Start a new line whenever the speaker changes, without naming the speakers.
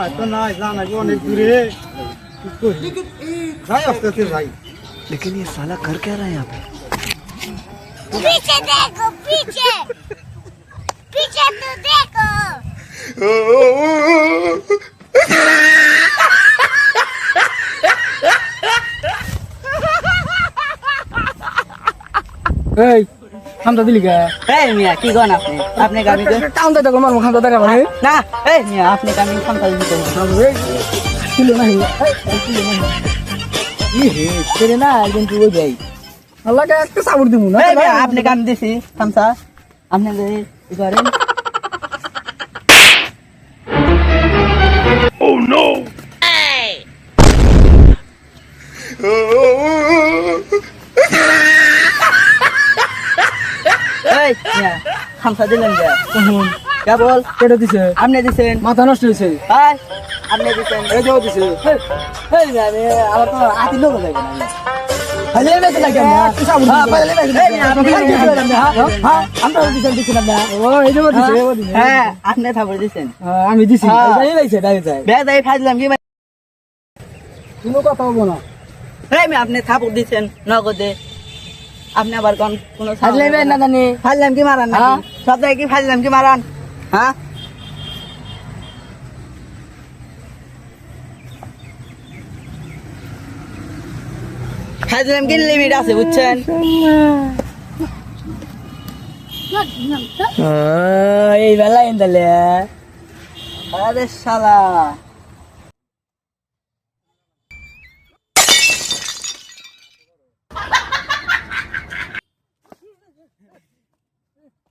সময় তো নাই জানাবি অনেক দূরে কি করি? যাই আস্তে আস্তে যাই
लेकिन ये साला कर क्या रहा है यहाँ पे
पीछे देखो पीछे पीछे तो देखो
এই খামটা দিলি কে?
এই মিয়া কি গন আপনি? আপনি গামি
টাউন দেখো মারবো খামটা দেখা মানে
না এই মিয়া আপনি গামি খামতা দিতে
ছিল না ছিল না ই হে ছেড়ে না একজন তুই ওই যাই আল্লাহকে একটা সাবর দিব না?
এই মিয়া আপনি গামি দিছি খামসা। আপনি যদি ই করেন। এই মিয়া দিলেন যে।
তখন
কেবল
কেটে দিছে?
আপনি দিছেন।
মাথা নষ্ট হয়েছে
হাই আপনি দিছেন।
এই যাও দিছে। এই আমি আমার তো আতি লোক যাবে না খালি বেঁচে লাগে না সাবর
হ্যাঁ, পাইলে বেঁচে লাগে।
হ্যাঁ আমরা দিছে দিছে না ও এই যাও দিছে
হ্যাঁ। আপনি থাপড় দিছেন।
আমি দিছি।
হ্যাঁ।
এই যাইছে দাঁড়িয়ে যায়।
বে দাই ফাজলাম কি
কোনো কথা বলব না।
এই মিয়া আপনি থাপড় দিছেন নগদে। আপনি আবার কোন কোন
বেন না জানি।
ফাজলাম কি মারান
হ্যাঁ।
নাকি সব জায়গায় কি ফাজলাম কি মারান? হ্যাঁ? ফাজলাম কি লিমিট আছে বুঝছেন?
এই বেলা এন্দালে
আরে শালা। Yeah.